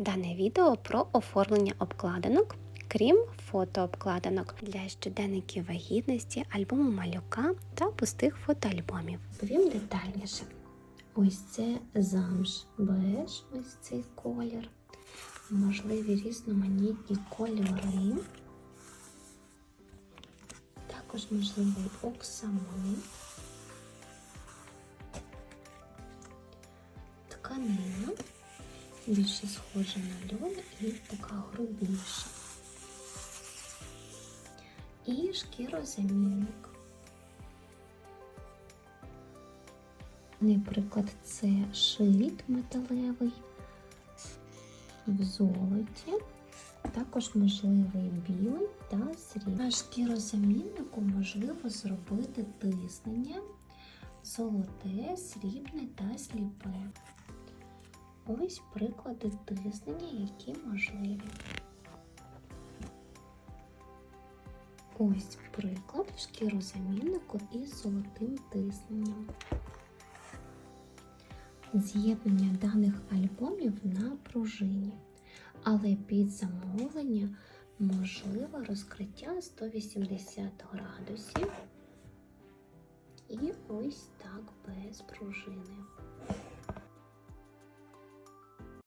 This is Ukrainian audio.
Дане відео про оформлення обкладинок, крім фотообкладинок для щоденників вагітності, альбому малюка та пустих фотоальбомів. Повім детальніше. Ось це замш беж, ось цей колір. Можливі різноманітні кольори. Також можливий оксамит. Тканина більше схожа на льон і така грубіша. І шкірозамінник. Наприклад, це шильд металевий в золоті, також можливий білий та срібний. На шкірозаміннику можливо зробити тиснення золоте, срібне та сліпе. Ось приклади тиснення, які можливі. Ось приклад шкірозаміннику із золотим тисненням. З'єднання даних альбомів на пружині, але під замовлення можливе розкриття 180 градусів. І ось так без пружини.